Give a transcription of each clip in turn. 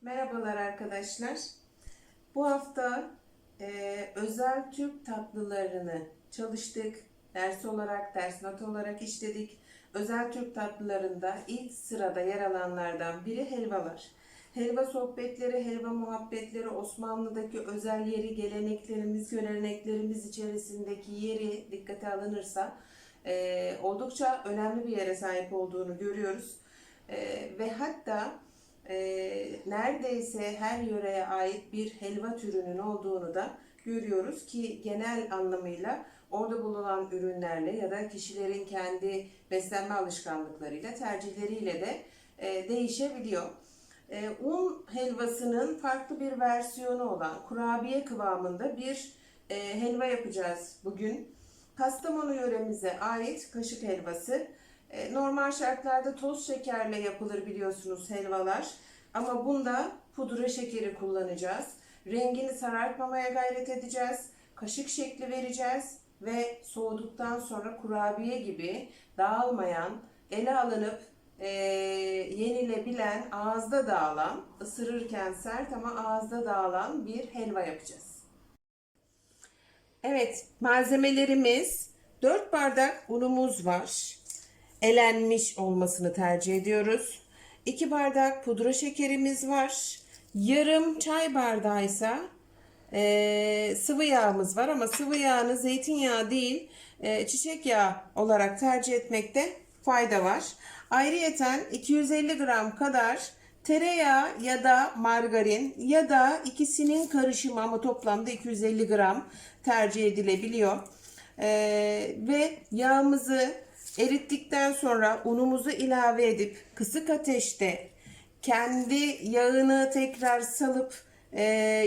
Merhabalar arkadaşlar. Bu hafta e, özel Türk tatlılarını çalıştık. Ders olarak, ders not olarak işledik. Özel Türk tatlılarında ilk sırada yer alanlardan biri helvalar. Helva sohbetleri, helva muhabbetleri, Osmanlı'daki özel yeri, geleneklerimiz, göreneklerimiz içerisindeki yeri dikkate alınırsa e, oldukça önemli bir yere sahip olduğunu görüyoruz. E, ve hatta e, neredeyse her yöreye ait bir helva türünün olduğunu da görüyoruz ki genel anlamıyla orada bulunan ürünlerle ya da kişilerin kendi beslenme alışkanlıklarıyla, tercihleriyle de e, değişebiliyor. E, un helvasının farklı bir versiyonu olan kurabiye kıvamında bir e, helva yapacağız bugün. Kastamonu yöremize ait kaşık helvası. E, normal şartlarda toz şekerle yapılır biliyorsunuz helvalar. Ama bunda pudra şekeri kullanacağız. Rengini sarartmamaya gayret edeceğiz. Kaşık şekli vereceğiz ve soğuduktan sonra kurabiye gibi dağılmayan, ele alınıp e, yenilebilen, ağızda dağılan, ısırırken sert ama ağızda dağılan bir helva yapacağız. Evet, malzemelerimiz 4 bardak unumuz var. Elenmiş olmasını tercih ediyoruz. 2 bardak pudra şekerimiz var. Yarım çay bardağıysa e, sıvı yağımız var ama sıvı yağını zeytinyağı değil e, çiçek yağı olarak tercih etmekte fayda var. Ayrıyeten 250 gram kadar tereyağı ya da margarin ya da ikisinin karışımı ama toplamda 250 gram tercih edilebiliyor. Ee, ve yağımızı erittikten sonra unumuzu ilave edip kısık ateşte kendi yağını tekrar salıp e,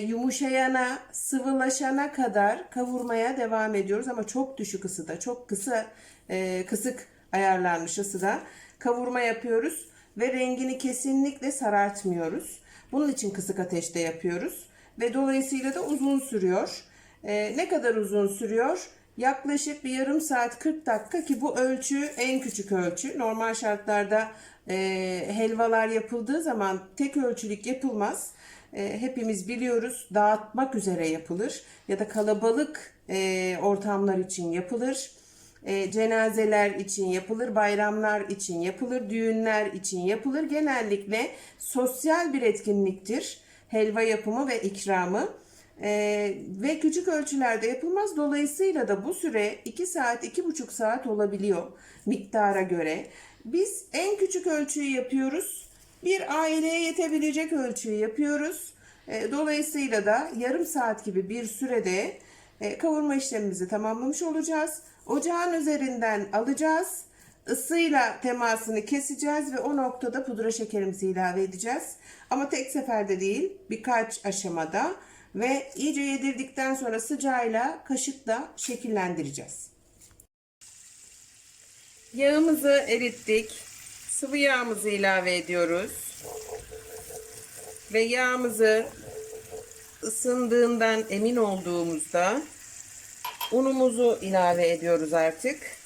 yumuşayana, sıvılaşana kadar kavurmaya devam ediyoruz ama çok düşük ısıda, çok kısa e, kısık ayarlanmış ısıda kavurma yapıyoruz ve rengini kesinlikle sarartmıyoruz. Bunun için kısık ateşte yapıyoruz ve dolayısıyla da uzun sürüyor. E, ne kadar uzun sürüyor? Yaklaşık bir yarım saat 40 dakika ki bu ölçü en küçük ölçü. Normal şartlarda e, helvalar yapıldığı zaman tek ölçülük yapılmaz. E, hepimiz biliyoruz dağıtmak üzere yapılır ya da kalabalık e, ortamlar için yapılır. E, cenazeler için yapılır, bayramlar için yapılır, düğünler için yapılır. Genellikle sosyal bir etkinliktir helva yapımı ve ikramı. Ee, ve küçük ölçülerde yapılmaz. Dolayısıyla da bu süre 2 saat, 2,5 saat olabiliyor miktara göre. Biz en küçük ölçüyü yapıyoruz. Bir aileye yetebilecek ölçüyü yapıyoruz. Ee, dolayısıyla da yarım saat gibi bir sürede e, kavurma işlemimizi tamamlamış olacağız. Ocağın üzerinden alacağız. Isıyla temasını keseceğiz ve o noktada pudra şekerimizi ilave edeceğiz. Ama tek seferde değil, birkaç aşamada ve iyice yedirdikten sonra sıcağıyla kaşıkla şekillendireceğiz. Yağımızı erittik. Sıvı yağımızı ilave ediyoruz. Ve yağımızı ısındığından emin olduğumuzda unumuzu ilave ediyoruz artık.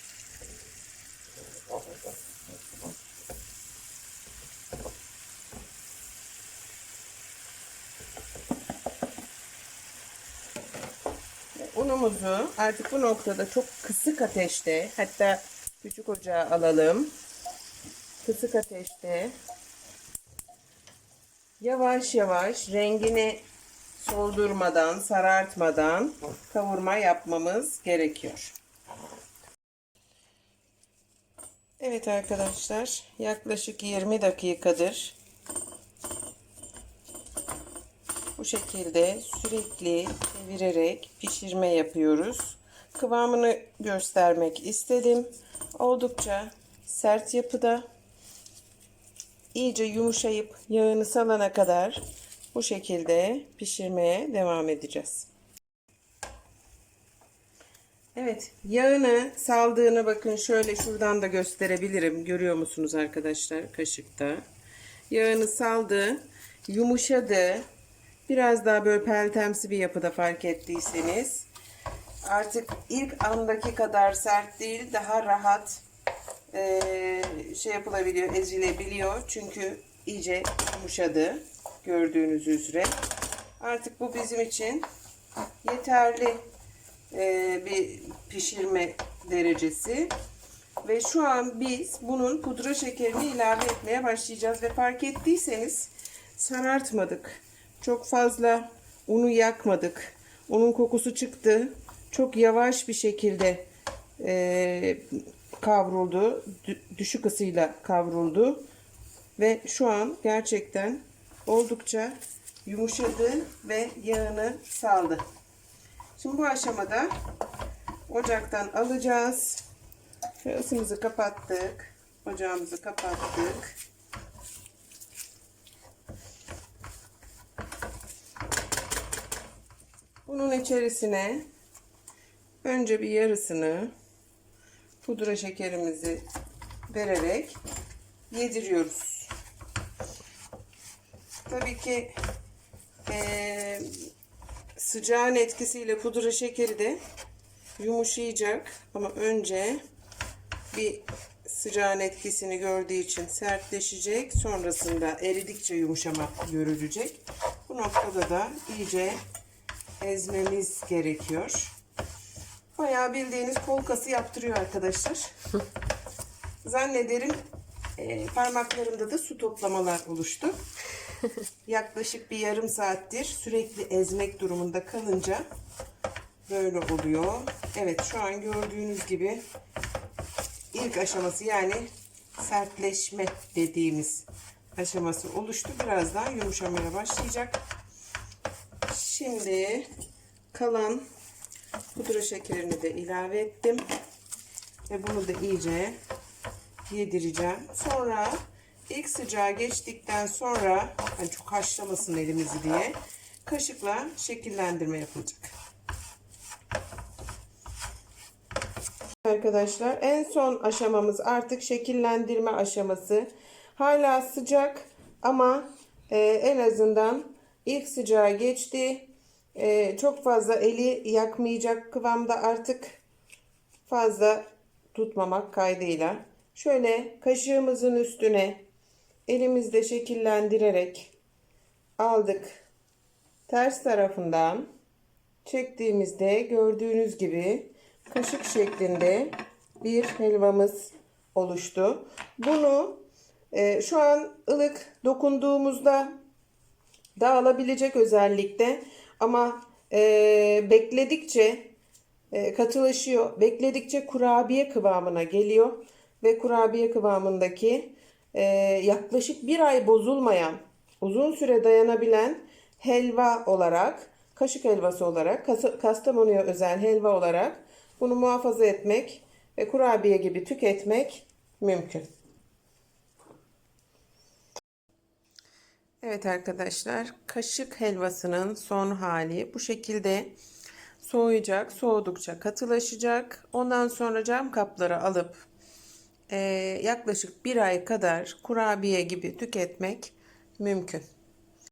Unumuzu artık bu noktada çok kısık ateşte hatta küçük ocağa alalım. Kısık ateşte yavaş yavaş rengini soldurmadan, sarartmadan kavurma yapmamız gerekiyor. Evet arkadaşlar yaklaşık 20 dakikadır bu şekilde sürekli çevirerek pişirme yapıyoruz. Kıvamını göstermek istedim. Oldukça sert yapıda. iyice yumuşayıp yağını salana kadar bu şekilde pişirmeye devam edeceğiz. Evet, yağını saldığını bakın şöyle şuradan da gösterebilirim. Görüyor musunuz arkadaşlar kaşıkta? Yağını saldı, yumuşadı. Biraz daha böyle peltemsi bir yapıda fark ettiyseniz. Artık ilk andaki kadar sert değil, daha rahat e, şey yapılabiliyor, ezilebiliyor. Çünkü iyice yumuşadı. Gördüğünüz üzere. Artık bu bizim için yeterli e, bir pişirme derecesi. Ve şu an biz bunun pudra şekerini ilave etmeye başlayacağız. Ve fark ettiyseniz sarartmadık. Çok fazla unu yakmadık. Unun kokusu çıktı. Çok yavaş bir şekilde e, kavruldu. Dü- düşük ısıyla kavruldu. Ve şu an gerçekten oldukça yumuşadı ve yağını saldı. Şimdi bu aşamada ocaktan alacağız. Şöyle ısımızı kapattık. Ocağımızı kapattık. Bunun içerisine önce bir yarısını pudra şekerimizi vererek yediriyoruz. Tabii ki eee, sıcağın etkisiyle pudra şekeri de yumuşayacak ama önce bir sıcağın etkisini gördüğü için sertleşecek. Sonrasında eridikçe yumuşama görülecek. Bu noktada da iyice ezmemiz gerekiyor. Bayağı bildiğiniz kol kası yaptırıyor arkadaşlar. Zannederim e, parmaklarımda da su toplamalar oluştu. Yaklaşık bir yarım saattir sürekli ezmek durumunda kalınca böyle oluyor. Evet şu an gördüğünüz gibi ilk aşaması yani sertleşme dediğimiz aşaması oluştu. Birazdan yumuşamaya başlayacak. Şimdi kalan pudra şekerini de ilave ettim. Ve bunu da iyice yedireceğim. Sonra ilk sıcağı geçtikten sonra hani çok haşlamasın elimizi diye kaşıkla şekillendirme yapılacak. Arkadaşlar en son aşamamız artık şekillendirme aşaması. Hala sıcak ama e, en azından ilk sıcağı geçti. E, çok fazla eli yakmayacak kıvamda artık fazla tutmamak kaydıyla. Şöyle kaşığımızın üstüne elimizde şekillendirerek aldık. Ters tarafından çektiğimizde gördüğünüz gibi kaşık şeklinde bir helvamız oluştu. Bunu e, şu an ılık dokunduğumuzda dağılabilecek özellikte ama e, bekledikçe e, katılaşıyor. Bekledikçe kurabiye kıvamına geliyor ve kurabiye kıvamındaki e, yaklaşık bir ay bozulmayan, uzun süre dayanabilen helva olarak, kaşık helvası olarak, Kas- Kastamonu'ya özel helva olarak bunu muhafaza etmek ve kurabiye gibi tüketmek mümkün. Evet arkadaşlar, kaşık helvasının son hali bu şekilde soğuyacak. Soğudukça katılaşacak. Ondan sonra cam kaplara alıp eee, yaklaşık bir ay kadar kurabiye gibi tüketmek mümkün.